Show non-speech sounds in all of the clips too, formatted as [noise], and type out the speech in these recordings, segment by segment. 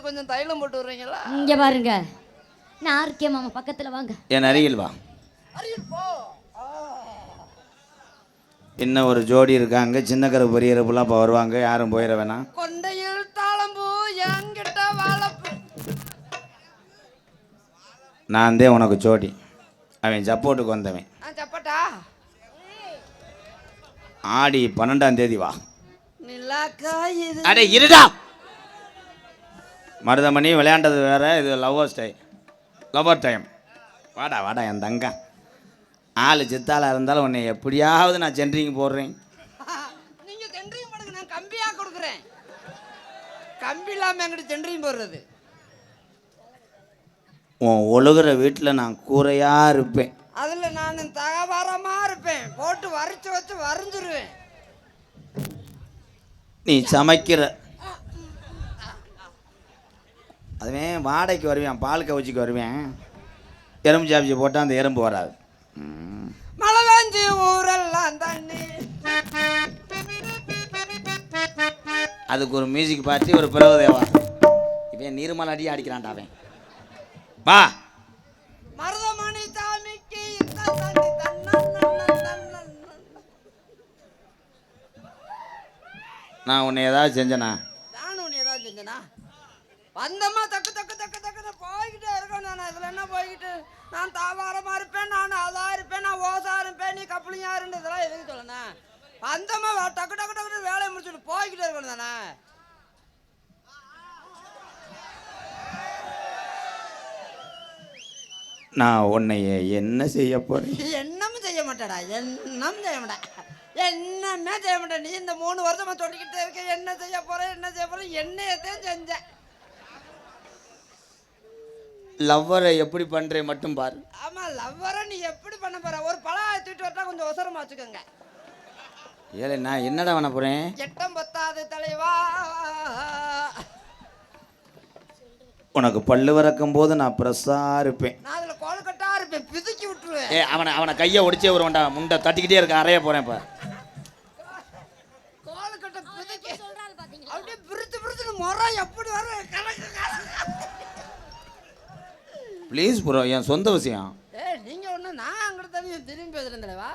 பார்த்து கொஞ்சம் தைலம் போட்டு விடுறீங்களா? இங்க பாருங்க. நான் இருக்கேன் மாமா பக்கத்துல வாங்க. என் அருகில் வா. அருகில் போ. இன்னும் ஒரு ஜோடி இருக்காங்க சின்ன கரு பெரிய கருப்புலாம் இப்போ வருவாங்க யாரும் போயிட வேணாம். கொண்டையில் தாளம்பூ என்கிட்ட வாழப்பு. நான் தான் உனக்கு ஜோடி. அவன் சப்போர்ட்டுக்கு வந்தவன். சப்பட்டா? ஆடி பன்னெண்டாம் தேதி வா. நிலாக்கா இது அடே இருடா! மருதமணி விளையாண்டது வேற இது லவ்வர்ஸ் டைம் லவ்வர் டைம் வாடா வாடா என் தங்கம். ஆள் சித்தாளாக இருந்தாலும் உன்னை எப்படியாவது நான் சென்ட்ரிங் போடுறேன். நீங்க சென்ட்ரியும் போடுங்க நான் கம்பியா கொடுக்குறேன். கம்பி இல்லாம எங்கிட்ட சென்ட்ரியும் போடுறது. உன் ஒழுகுற வீட்டில் நான் கூரையாக இருப்பேன். அதுல நான் தகவாரமா இருப்பேன். போட்டு வரைச்சு வச்சு வரைஞ்சிருவேன். நீ சமைக்கிற அதுவே வாடகைக்கு வருவேன் பால் கவுச்சிக்கு வருவேன். எறும்பு சாப்பிச்சு போட்டால் அந்த எறும்பு வராது. மழை வேஞ்சி ஊரெல்லாம் தண்ணி. அதுக்கு ஒரு மியூசிக் பார்ட்டி ஒரு பிறகு தேவா. இவன் நீர்மலை அடி அடிக்கிறான்டா அவன். வா. மருதமணி சாமிக்கு. நான் உன்னை ஏதாவது செஞ்சேனா நானும் உன்னை ஏதாவது செஞ்சனா வந்தம்மா தக்கு தக்கு தக்கு தக்குன்னு போய்கிட்டே இருக்கேன் நான். இதில் என்ன போய்கிட்டு நான் தாவாரமாக இருப்பேன் நான் அதா இருப்பேன் நான் ஓசா இருப்பேன் நீ கப்பலிங்கா இருந்து இதெல்லாம் எதுக்கு சொல்லணும் வந்தம்மா வா- டக்கு டக்கு டக்குன்னு வேலையை முடிச்சுட்டு போய்கிட்டே இருக்கணும் தானே? நான் உன்னை என்ன செய்ய போறேன்? என்னமும் செய்ய மாட்டேடா என்னமும் செய்ய மாட்டேன். என்னமே செய்ய மாட்டேன். நீ இந்த மூணு வருஷமா சொல்லிக்கிட்டே இருக்க என்ன செய்ய போறேன் என்ன செய்ய போறேன் என்னையத்தையும் செஞ்சேன். லவ்வரை எப்படி பண்றேன் மட்டும் பாரு. ஆமா லவ்வரை நீ எப்படி பண்ண போற? ஒரு பழம் தூக்கிட்டு வரட்டா கொஞ்சம் அவசரமா வச்சுக்கோங்க. ஏலே நான் என்னடா பண்ண போறேன்? எட்டம் பத்தாது தலைவா. உனக்கு பல்லு வறக்கும் போது நான் ப்ரெஸ்ஸாக இருப்பேன். நான் அதுல கோல்கட்டா இருப்பேன். பிதுக்கி விட்டுருவேன். ஏ அவனை அவனை கையை ஒடிச்சே வருவான்டா முண்டை தட்டிக்கிட்டே இருக்க அறைய போறேன் இப்போ கோல்கட்டை பிதுக்கி அப்படியே பிரித்து பிரித்து முறை எப்படி ப்ளீஸ் ப்ரோ என் சொந்த விஷயம். ஏய் நீங்க ஒண்ணு நான் அங்கிட்ட தண்ணி திரும்பி பேசுறேன் தலைவா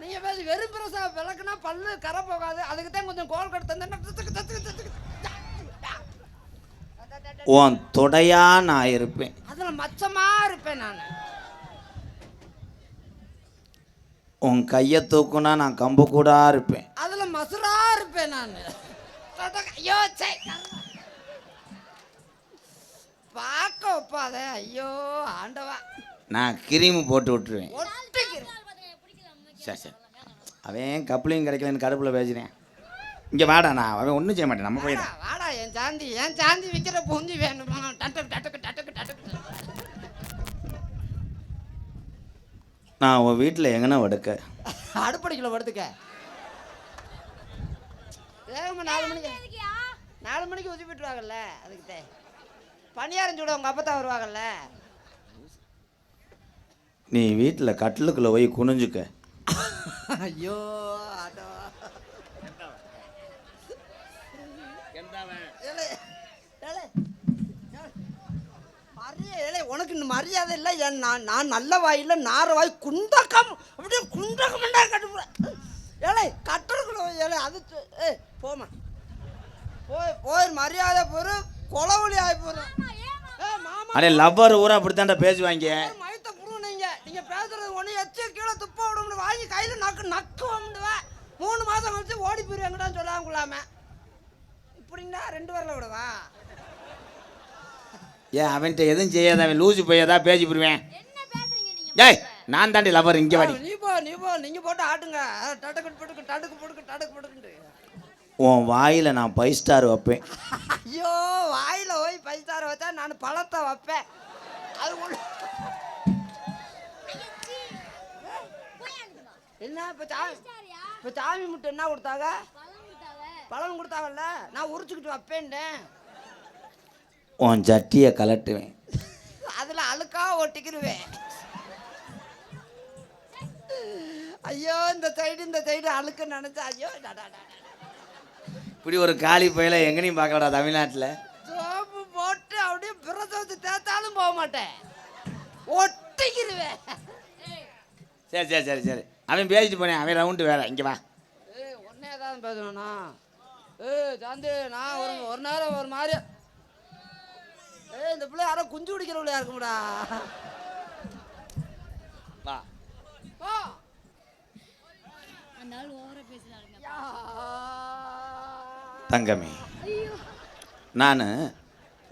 நீங்க பேசி வெறும் பிரசா விளக்குனா பல்லு கரை போகாது. அதுக்கு தான் கொஞ்சம் கோல் கட்டு உன் தொடையா நான் இருப்பேன். அதுல மச்சமா இருப்பேன் நான். உன் கையை தூக்குனா நான் கம்பு கூடா இருப்பேன். அதுல மசுரா இருப்பேன் நான். ஐயோ சே பார்க்க ஒப்பாத ஐயோ ஆண்டவா. நான் கிரீமு போட்டு விட்டுருவேன். சரி சரி. அவன் கப்ளிங் கிடைக்கலன்னு கடுப்பில் பேசுகிறேன் இங்கே வாடா நான் அவன் ஒன்றும் செய்ய மாட்டேன். நம்ம போயிடலாம். வாடா என் சாந்தி. என் சாந்தி விற்கிற பூஞ்சி வேணுமா? டட்டுக்கு டட்டுக்கு டட்டுக்கு டட்டுக்கு நான் உன் வீட்டில் எங்கன வடுக்க அடுப்படிக்கல படுத்துக்க. வேகமா நாலு மணிக்கு நாலு மணிக்கு உதவி விட்டுருவாங்கல்ல அதுக்கு பணியாரம் சூட உங்க அப்பா தான் வருவாங்கல்ல? நீ வீட்டில் கட்டிலுக்குள்ளே போய் குனிஞ்சுக்க. ஐயோ உனக்கு இந்த மரியாதை இல்லை. என் நான் நான் நல்ல வாயில நார வாய் குண்டக்கம் அப்படியே குண்டக்கம்டா கட்டுப்புற ஏலே கட்டுறக்குள்ள ஏலே அது ஏய் போமா போய் போய் மரியாதை போரு கொலவழி ஆகி மாமா. அடே லவ்வர் ஊரா அப்படித்தான்டா பேசுவாங்க. மயத்தை புருவனீங்க நீங்க. பேசுறது ஒண்ணு எச்சு கீழே துப்ப விட வாங்கி கையில நக்கு நக்கு வந்துடுவேன் மூணு மாசம் கழிச்சு ஓடி போயிருவாங்கடான்னு சொல்லாம கொள்ளாம. இப்படின்னா ரெண்டு வரல விடவா? ஏன் அவன்கிட்ட எதுவும் செய்யாத அவன் லூசு போய் ஏதாவது பேசி போடுவேன். ஏய் நான் தாண்டி லவ்வர் இங்கே வாடி. நீ போ நீ போ நீங்க போட்டு ஆட்டுங்க. டடக்கு போட்டுக்கு டடுக்கு போட்டுக்கு டடுக்கு போட்டுக்குண்டு உன் வாயில் நான் ஃபைவ் ஸ்டார் வைப்பேன். ஐயோ வாயில போய் பைசார வச்சா நான் பழத்தை வைப்பேன். அது என்ன இப்ப சாமி இப்ப சாமி முட்டை என்ன கொடுத்தாங்க? பழம் கொடுத்தாங்கல்ல நான் உரிச்சுக்கிட்டு வைப்பேன்டேன் உன் சட்டியை கலட்டுவேன். அதுல அழுக்கா ஒட்டிக்கிருவேன். ஐயோ இந்த சைடு இந்த சைடு அழுக்கு நினைச்சா ஐயோ டா, டா, டா, டா. இப்படி ஒரு காலி பையில எங்கனையும் பார்க்கலடா தமிழ்நாட்டில்? சோப்பு போட்டு அப்படியே பிரச வச்சு தேத்தாலும் போக மாட்டேன். ஒட்டிக்கிருவேன். சரி சரி சரி சரி. அவன் பேசிட்டு போனேன். அவன் ரவுண்டு வேற. இங்கே வா. ஏய் ஒன்னே தான் பேசணும்ண்ணா ஏய் சாந்தி நான் ஒரு ஒரு நேரம் ஒரு மாதிரி. ஏய் இந்த பிள்ளை யாரோ குஞ்சு குடிக்கிற பிள்ளையா இருக்கும்டா. வா. அந்த ஆள் ஓவரா பேசுறாருங்க யா. தங்கமே. நான்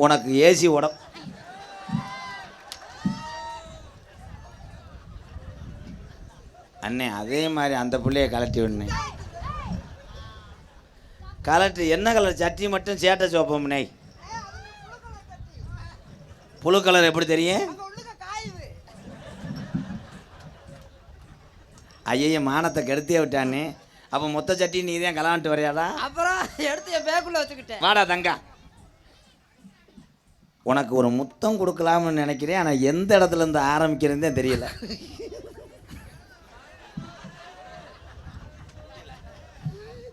உனக்கு ஏசி உட அண்ணே அதே மாதிரி அந்த பிள்ளைய கலட்டி விடனே கலட்டி என்ன கலர்? சட்டி மட்டும் சேட்டை சோப்பம்னே. புழு கலர் எப்படி தெரியும்? அங்க ஐயைய மானத்தை கெடுத்தே விட்டானே. அப்போ மொத்த சட்டி நீ தான் கலான்ட்டு வரையாடா? அப்புறம் [laughs] எடுத்து என் பேக்குள்ள வச்சுக்கிட்டேன். வாடா தங்கா. உனக்கு ஒரு முத்தம் கொடுக்கலாம்னு நினைக்கிறேன் ஆனால் எந்த இடத்துல இருந்து ஆரம்பிக்கிறதே தெரியல.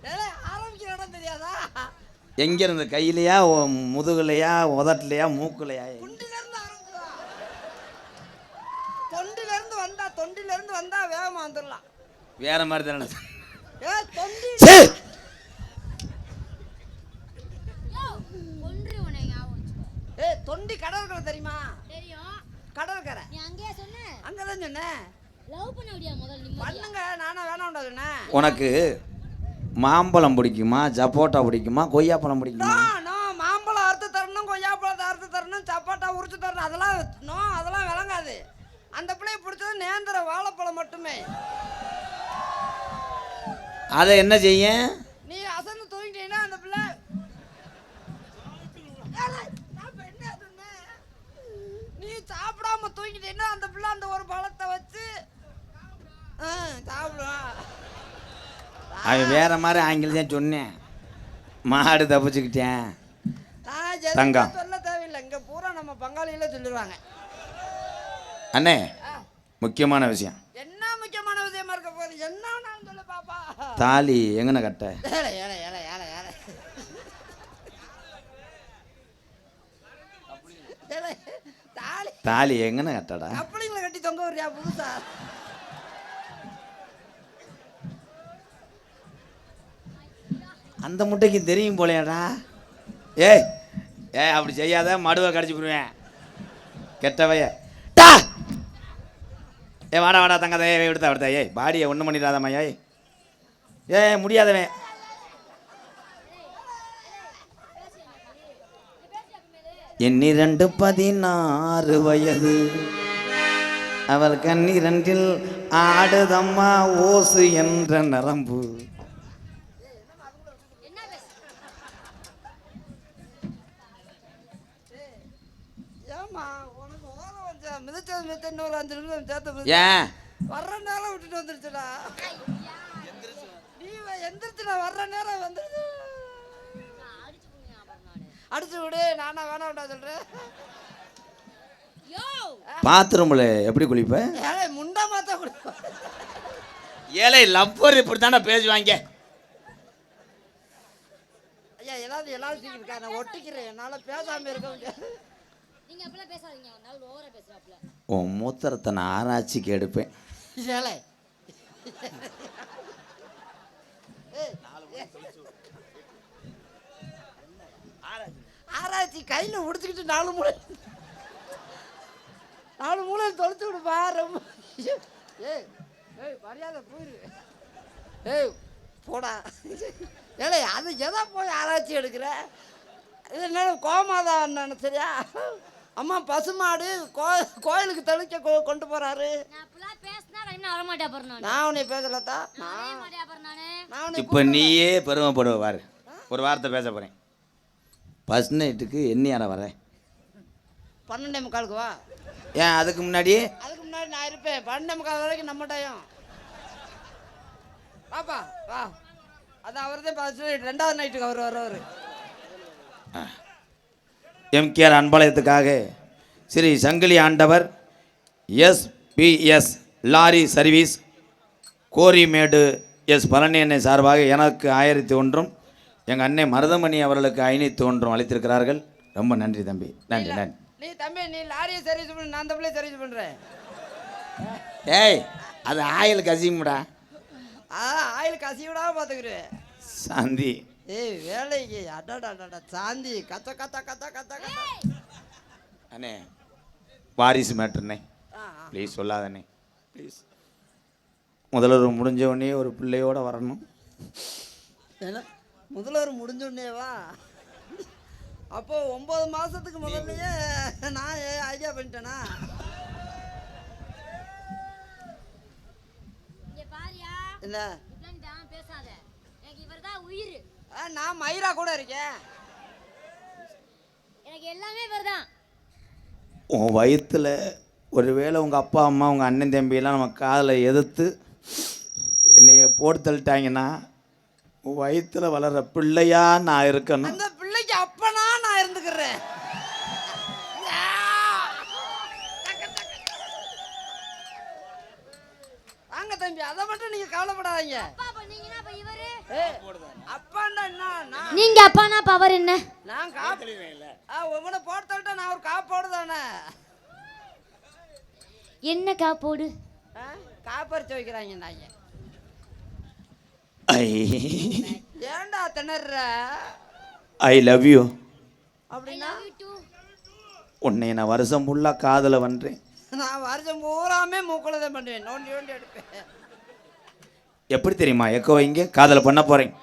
ஏலே, ஆரம்பிக்கிற இடம் தெரியாதா? எங்க இருந்து கையிலையா முதுகுலையா உதட்டுலையா மூக்குலையா? குண்டில இருந்து ஆரம்பிச்சதா தொண்டில இருந்து வந்தா தொண்டில இருந்து வந்தா வேகமா வந்துடலாம். வேற மாதிரி தானே ஏ தொண்டி சரி ஒன்று உன்னை ஞாபகம் வச்சுக்கோ ஏ கடற்கரை தெரியுமா? தெரியும். கடற்கரை நீ அங்கேயே சொன்ன? அங்கதான் சொன்னேன் லவ் பண்ண முடியா முதல் நிம்மதியா? பண்ணுங்க நானா வேணாம்டா சொன்னேன் உனக்கு மாம்பழம் பிடிக்குமா சப்போட்டா பிடிக்குமா கொய்யாப்பழம் பிடிக்குமா? நோ நோ மாம்பழம் அறுத்து தரணும் கொய்யாப்பழத்தை அறுத்து தரணும் சப்பாட்டா உரிச்சு தரணும். அதெல்லாம் நோ அதெல்லாம் விளங்காது. அந்த பிள்ளைய பிடிச்சது நேந்திர வாழைப்பழம் மட்டுமே. அதை என்ன செய்ய நீ அசந்து தூங்கிட்டீங்கன்னா அந்த பிள்ளை ஏலே, நான் இப்ப என்ன சொன்னேன்? நீ தூங்கிட்டீங்கன்னா அந்த பிள்ளை அந்த ஒரு பழத்தை வச்சு? சாப்பிடுவான் அவன் வேற மாதிரி ஆங்கிலம் தான் சொன்னேன். மாடு தப்பிச்சுக்கிட்டேன். தங்கம். சொல்ல தேவையில்லை. இங்க பூரா நம்ம பங்காளியில சொல்லிடுவாங்க. அண்ணே முக்கியமான விஷயம். என்ன முக்கியமான விஷயமா இருக்க போகுது? என்ன சொல்ல பாப்பா. தாலி எங்கன கட்ட ஏழை ஏழை ஏழை ஏழை ஏழை ஏழை, தாலி தாலி எங்கன கட்டடா கப்பலிங்களை கட்டி தொங்க வரியா புதுசா அந்த முட்டைக்கு தெரியும் போலையாடா ஏய் ஏய் அப்படி செய்யாத மடுவை கடிச்சு போடுவேன் கெட்டவைய டா ஏ வாடா வாடா தங்காத ஏய் விடுதா விடுதா ஏய் பாடியை ஒன்றும் பண்ணிடாதம்மா ஏய் ஏய் முடியாதவன் எண்ணிரண்டு பதினாறு வயது. அவள் கண்ணிரண்டில் ஆடுதம்மா ஓசு என்ற நரம்பு. ஏன்? வர்ற நேரம் விட்டுட்டு வந்துருச்சுடா. நீ எந்திரிச்சுடா வர்ற நேரம் வந்துருச்சு. அடிச்சு விடு நானா வேணாம்டா சொல்றேன் யோ! பாத்ரூமில் எப்படி குளிப்ப? ஏழை முண்டா மாத்தா கொடுப்பேன் ஏழை லவ்வர் இப்படி தானே பேசுவாங்க. ஐயா ஏதாவது எல்லாரும் இருக்கா நான் ஒட்டிக்கிறேன். என்னால பேசாம இருக்க முடியாது. நீங்க அப்படிலாம் பேசாதீங்க. அந்த ஆள் ஓவரா பேசுறாப்ல உன் மூத்திரத்தை நான் ஆராய்ச்சிக்கு எடுப்பேன். ஏழை ஏய், ஆராய்ச்சி கையில் முடிச்சுக்கிட்டு நாலு மூளை நாலு மூலையில் தொலைச்சு விடுப்பா ரொம்ப ஏய் ஏய் மரியாதை போயிரு. ஏய் போடா. ஏலே அது எதை போய் ஆராய்ச்சி எடுக்கிற? இது என்ன கோமாதா நினைச்சியா அம்மா பசுமாடு கோ கோயிலுக்கு தெளிக்க கொ- கொண்டு போறாரு. நான் உன்னை பேசலத்தா? நான். இப்போ நீயே பெருமைப்படுவ பாரு. ஒரு வார்த்தை பேச போகிறேன் ஃபஸ்ட் நைட்டுக்கு எண்ணியார வரேன் பன்னெண்டே முக்காலுக்கு வா. ஏன் அதுக்கு முன்னாடி? அதுக்கு முன்னாடி நான் இருப்பேன். பன்னெண்டே முக்கால் வரைக்கும் நம்ம டயம் வாப்பா வா. அது அவர் தான் ரெண்டாவது நைட்டுக்கு அவர் வரவர் MKR அன்பாளையத்துக்காக Shri Sangili Andavar SPS lorry service Gorimedu S Palani அன்னை சார்பாக எனக்கு ஆயிரத்தி ஒன்றும் எங்கள் அன்னை மருதமணி அவர்களுக்கு ஐநூற்றி ஒன்றும் அளித்திருக்கிறார்கள். ரொம்ப நன்றி தம்பி. நன்றி நன்றி. நீ தம்பி நீ லாரியை சர்வீஸ் பண்ணு நான் தம்பிளே சர்வீஸ் பண்றேன். ஏய் அது ஆயில் கசிமுடா ஆ ஆயில் கசி விடாம பாத்துக்கிறேன் சாந்தி. ஏய் வேலைக்கு அடாடாடா சாந்தி. கத்த கத்த கத்த கத்த கத்த. அண்ணே வாரிசு ஆ. ப்ளீஸ் சொல்லாதண்ணே. ப்ளீஸ் முதல்வர் முடிஞ்ச உடனே ஒரு பிள்ளையோட வரணும். என்ன? முதல்வர் முடிஞ்ச உடனேவா அப்போ ஒன்பது மாசத்துக்கு முதல்லயே நான் ஐடியா பண்ணிட்டேனா? என்ன? நான் மயிரா கூட இருக்கேன். எனக்கு எல்லாமே இவர் தான் உன் வயிற்றில் ஒருவேளை உங்கள் அப்பா அம்மா உங்கள் அண்ணன் தம்பியெல்லாம் நம்ம காதில் எதிர்த்து என்னைய போட்டு தள்ளிட்டாங்கன்னா வயிற்றில் வளர்கிற பிள்ளையா நான் இருக்கணும். அந்த பிள்ளைக்கு அப்பனா நான் இருந்துக்கிறேன். வாங்க தம்பி அதை மட்டும் நீங்க கவலைப்படாதீங்க. அப்பா பண்ணீங்கன்னா அப்ப இவரு ஏய், அப்பான்னா என்ன? நான் நீங்க அப்பானா பவர் என்ன? நான் காப்பு ஆ உங்களை போட்டு நான் ஒரு காப்போடு தானே. என்ன காப்போடு ஆ, காப்பரிச்சு வைக்கிறாங்க நாங்க ஐ. ஏன்டா திணற? I love you. அப்படின்னா? உன்னை நான் வருஷம் ஃபுல்லாக காதில் பண்ணுறேன் நான் வருஷம் பூராமே மூக்குல தான் பண்ணுவேன். நோண்டி நோண்டி எடுப்பேன். எப்படி தெரியுமா? எக்கோ இங்கே காதலை பண்ண போகிறேன்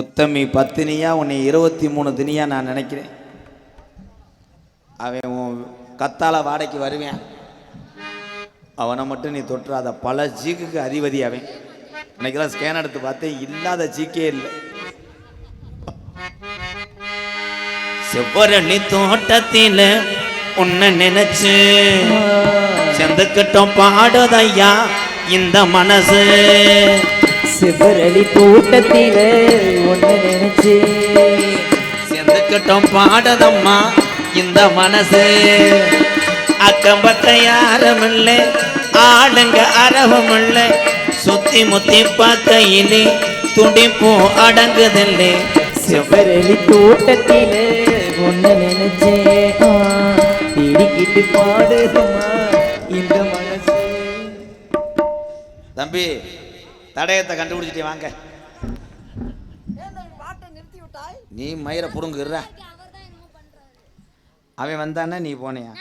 உத்தமி பத்தினியா உன்னை இருபத்தி மூணு தினியா நான் நினைக்கிறேன். அவன் உன் கத்தால வாடகைக்கு வருவேன். அவனை மட்டும் நீ தொட்டுறாத பல சீக்குக்கு அதிபதி அவன். இன்னைக்கெல்லாம் ஸ்கேன் எடுத்து பார்த்தேன் இல்லாத சீக்கே இல்லை. செவ்வரளி தோட்டத்தில் உன்னை நினைச்சு செந்துக்கிட்டோம் பாடுதையா இந்த மனசு. சிவரளி தோட்டத்தில ஒன்று நினைச்சு செந்துக்கிட்டோம் பாடுதம்மா இந்த மனசு. அக்கம் பக்கம் யாரும் இல்லை ஆளுங்க அரவம் இல்லை சுத்தி முத்தி பார்க்கையிலே துடிப்பும் அடங்குதில்லை. செவ்வ சிவரளி தோட்டத்தில ஒன்று நினைச்சு. பாடுதம்மா இந்த மனசு. தம்பி தடயத்தை கண்டுபிடிச்சிட்டே வாங்க. நீ மயிரை புடுங்குற. அவன் வந்தானே நீ போனியா?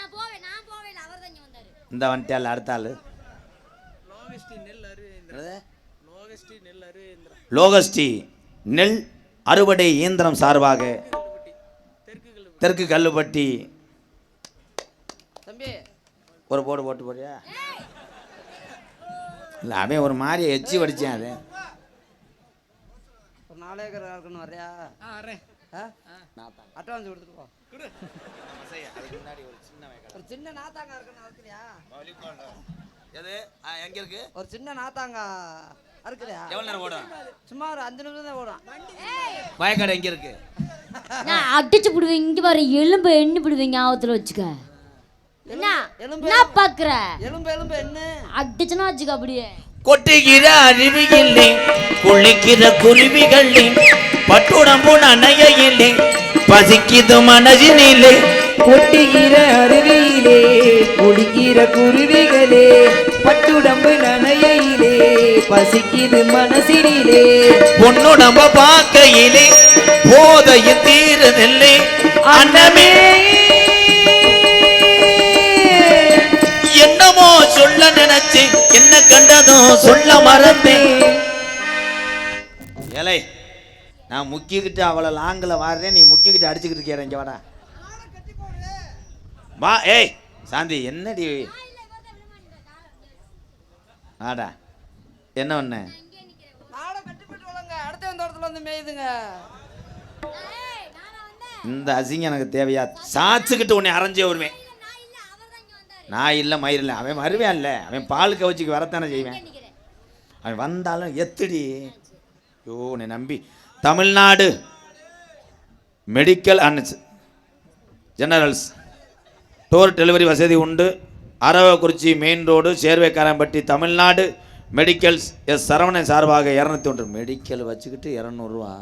இந்த வந்துட்டால் அடுத்த ஆளு. லோகஸ்டி நெல் அறுவடை இயந்திரம் சார்பாக தெற்கு கல்லுப்பட்டி. தம்பி. ஒரு போடு போட்டு போறியா இல்லை அவன் ஒரு மாதிரி எச்சி வடிச்சேன் அது. ஒரு அட்வான்ஸ் கொடுத்துட்டு போ. ஒரு சின்ன நாத்தாங்க இருக்குன்னு அறுக்கிறியா எது? எங்க இருக்கு? ஒரு சின்ன நாத்தாங்க அறுக்கிறியா எவ்வளோ நேரம் ஓடும்? சும்மா ஒரு அஞ்சு நிமிஷம் தான் ஓடும். வயக்காடு எங்க இருக்கு? நான் அடிச்சு விடுவேன் இங்க பாரு எலும்பு எண்ணி விடுவேன் ஞாபகத்துல வச்சுக்க. என்ன? எலும்பு என்ன பாக்குற? எலும்பு எலும்பு என்ன அடிச்சுன்னா வச்சுக்க அப்படியே. கொட்டுகிற அருவியில்லை குளிக்கிற குருவிகளே பட்டுடம்பு நனையிலே பசிக்குது மனதினிலே கொட்டுகிற அருவியிலே குடிக்கிற குருவிகளே பட்டுடம்பு நனையிலே பசிக்குது மனசினிலே. பொன்னுடம்ப பார்க்கையிலே போதையும் தீரதில்லை அன்னமே. என்னமோ சொல்ல நினைச்சேன் என்ன கண்டதும் சொல்ல மறந்தேன் ஏலை நான் முக்கிக்கிட்டு அவளை லாங்கில் வாடுறேன் நீ முக்கிக்கிட்டு அடிச்சுக்கிட்டு இருக்கியா இங்க வாடா. வா ஏய் சாந்தி என்னடி? ஆடா என்ன ஒன்று இந்த அசிங்கம் எனக்கு தேவையா? சாச்சுக்கிட்டு உன்னை அரைஞ்சே வருவேன். நான் இல்லை மயிர் இல்லை. அவன் வருவேன் இல்லை. அவன் பால் கவச்சிக்கு வரத்தானே செய்வேன். அவன் வந்தாலும் எத்துடி? ஐயோ உன்னை நம்பி. Tamilnadu medical and generals. Door delivery வசதி உண்டு. Aravakurichi main road Servaikarampatti Tamilnadu medicals S Saravanan சார்பாக இரநூத்தி ஒன்று. மெடிக்கல் வச்சுக்கிட்டு இரநூறுவா.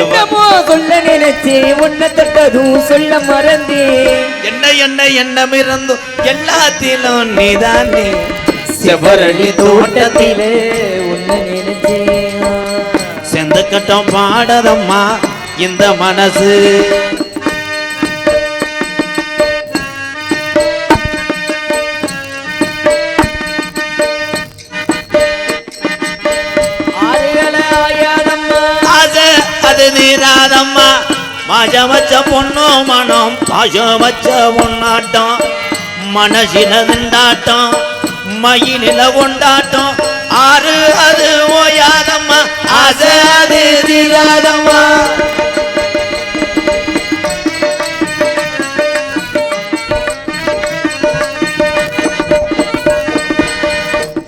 என்னமோ சொல்ல நினைச்சேன் உன்னை தொட்டதும் சொல்ல மறந்தேன் என்ன என்ன எண்ணம் எல்லாத்திலும் நீதானே. செவரளி தோட்டத்தில் உன்னை நினைச்சேன் செந்த கட்டம் பாடதம்மா இந்த மனசு. நீராதம்மா. மாஜ வச்ச பொண்ணு மனம் பாசம் வச்ச பொண்ணாட்டம். மனசில திண்டாட்டம் மயிலில கொண்டாட்டம் ஆறு அது ஓயாதம்மா. ஆசை அது தீராதம்மா.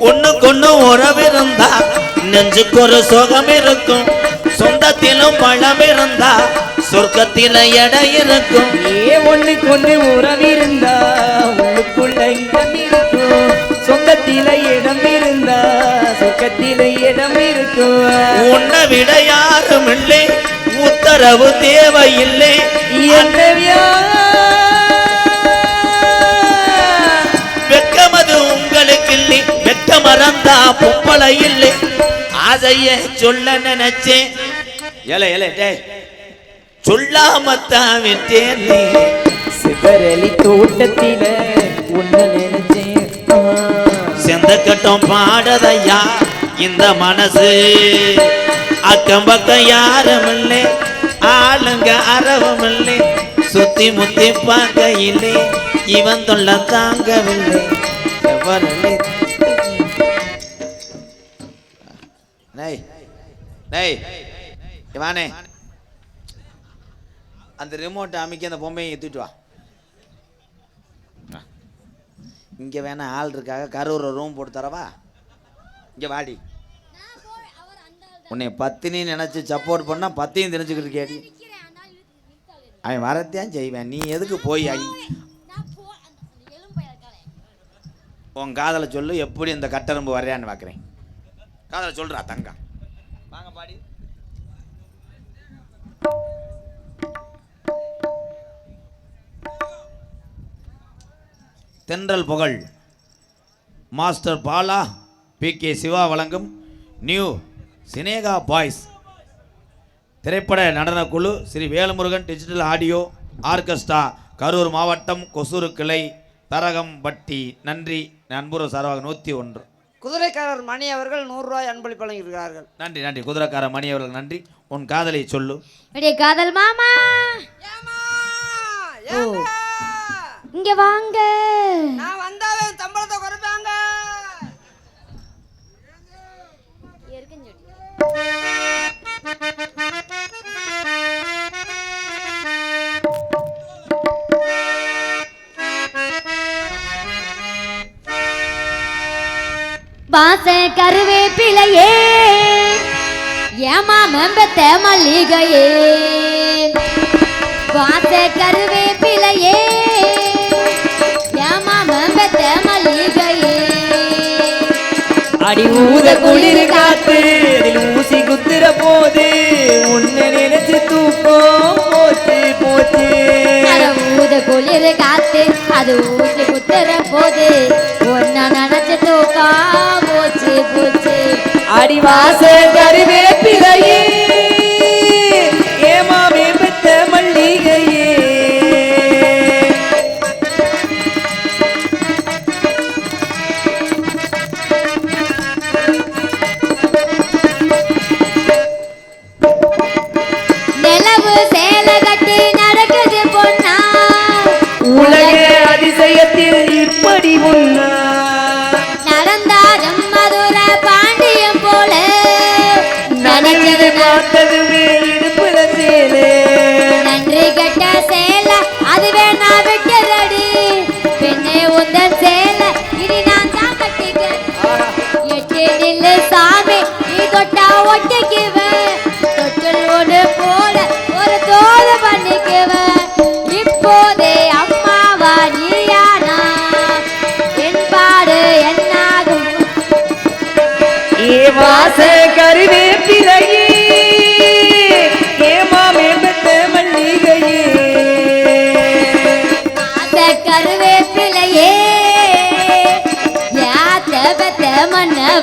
ஒண்ணுக்கொண்ணு உறவிருந்தா நெஞ்சுக்கு ஒரு சுகம் இருக்கும். சொந்தத்திலும் பழம் இருந்தா சொர்க்கத்தில எடை இருக்கும். ஏ ஒண்ணுக்கு ஒண்ணு உறவிருந்தா சொந்தத்தில இடம் இருந்தா சொக்கத்தில இடம் இருக்கும் உன்னை விட யாரும் இல்லை உத்தரவு தேவையில்லை. என்னவியா வெக்கமது உங்களுக்கு இல்லை வெக்க மறந்தா பொம்பளை இல்லை. ஆசைய சொல்ல நினைச்சேன். ஏலே ஏலே டேய் சொல்லாமத்தான் விட்டேன் நீ. சிவரலி தோட்டத்தில உன்னை நினைச்சேன். ஆ. பாடதையா? இந்த மனசு. அக்கம் பக்கம் யாரும் இல்லை ஆளுங்க அறவும் இல்லை சுத்தி முத்தி பார்க்கையிலே இவன் தொல்ல தாங்கவில்லை. எவரில்லை நெய் நெய் இவானே. அந்த ரிமோட்டை அமைக்க அந்த பொம்மையை தூக்கிட்டு வா. இங்கே வேணா ஆள் இருக்காக கரூர் ரூம் போட்டு தரவா? இங்கே வாடி. உன்னை பத்தினின்னு நினச்சி சப்போர்ட் பண்ணால் பத்தியும் தெரிஞ்சுக்கிட்டு கேடி அவன் வரத்தான் செய்வேன். நீ எதுக்கு போய் உன் காதலை சொல்லு எப்படி இந்த கட்டரும்பு வரையான்னு பார்க்குறேன் காதலை சொல்கிறா தங்கம். தென்றல் புகழ். Master Bala P. K. Siva வழங்கும் நியூ சினேகா பாய்ஸ். திரைப்பட நடனக் குழு Shri Velumurugan digital audio orchestra Karur மாவட்டம் கொசூரு கிளை தரகம்பட்டி. நன்றி நண்புற சார்பாக நூற்றி ஒன்று. குதிரைக்காரர் மணி அவர்கள் நூறுரூவாய் அன்பளிப்பு வழங்கியிருக்கிறார்கள். நன்றி நன்றி. குதிரைக்கார மணி அவர்கள் நன்றி. உன் காதலை சொல்லு. காதல் மாமா. இங்க வாங்க. கருவேப்பிலையே. ஏமா மெம்பத்த மல்லிகையே. பாச கருவேப்பிலையே. ஏமா மெம்பத்த மல்லிகையே. அடி ஊத குளிர் காத்து அதில் ஊசி குத்துற போது உன்னை நினைச்சு தூக்கம் போச்சு போச்சு. ஊத குளிர் காத்து அது ஊசி குத்துற போது ஒன்ன நினைச்சு தூக்கா போச்சு போச்சு அடி வாச கருவேப்பிலையே জীবন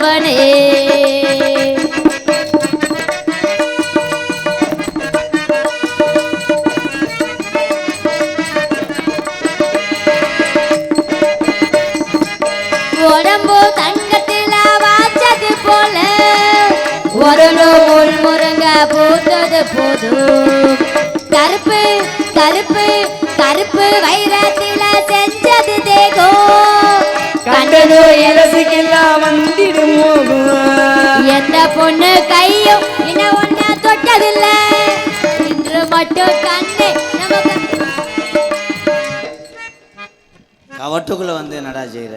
மன்னவனே உடம்பு தங்கத்தில் வாச்சது போல உடனோ முள் முருங்க பூத்தது போதும். கருப்பு கருப்பு கருப்பு வைரத்தில செஞ்சது தேகோ கண்டதோ இலசுக்கெல்லாம் வந்து எந்த பொண்ணு கையும் தொட்டதில்ல. இன்று மட்டும் கண்ணு நமக்கு. கவட்டுக்குள்ள வந்து என்னடா செய்யற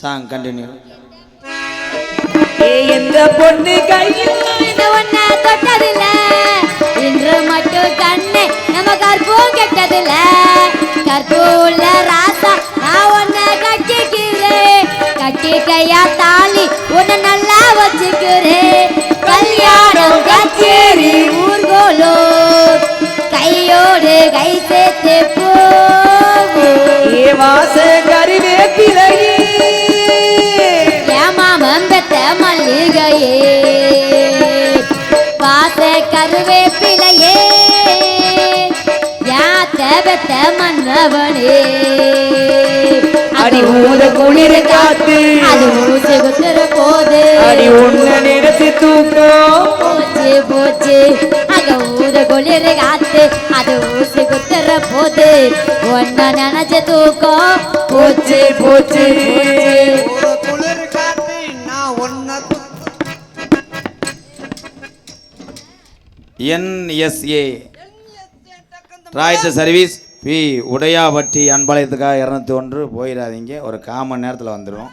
சாங் கண்டினியூ எந்த பொண்ணு ஒண்ண தொட்டதில்ல. இன்று மட்டும் கண்ணு நம்ம கற்பூம் கெட்டதில்ல. கற்பூ உள்ள ராசா நான் கட்டிக்கையா தாலி உன்னை நல்லா வச்சுக்கிறேன். கல்யாணம் கச்சேரி ஊர்கோலோ கையோடு கை சேர்த்து போவோம் ஏ வாச கருவேப்பிலையே ஏமாமம் பெத்த மல்லிகையே. பாச கருவேப்பிலையே யாத்த பெத்த மன்னவனே. அடி ஊத குளிர் காத்து. அது ஊசி குத்துற போது. அடி உன்ன நினைச்சு தூக்கம் போச்சு போச்சு. அங்க ஊத குளிர் காத்து. அது ஊசி குத்துற போது. ஒன்ன நினைச்ச தூக்கம் போச்சு போச்சு. ஒரு குளிர் காத்து நான் ஒன்ன என்எஸ்ஏ ராய்த்த சர்வீஸ். பி உடையாபட்டி அன்பாளையத்துக்காக இரநூத்தி ஒன்று போயிடாதீங்க. ஒரு காமன் நேரத்தில் வந்துடும்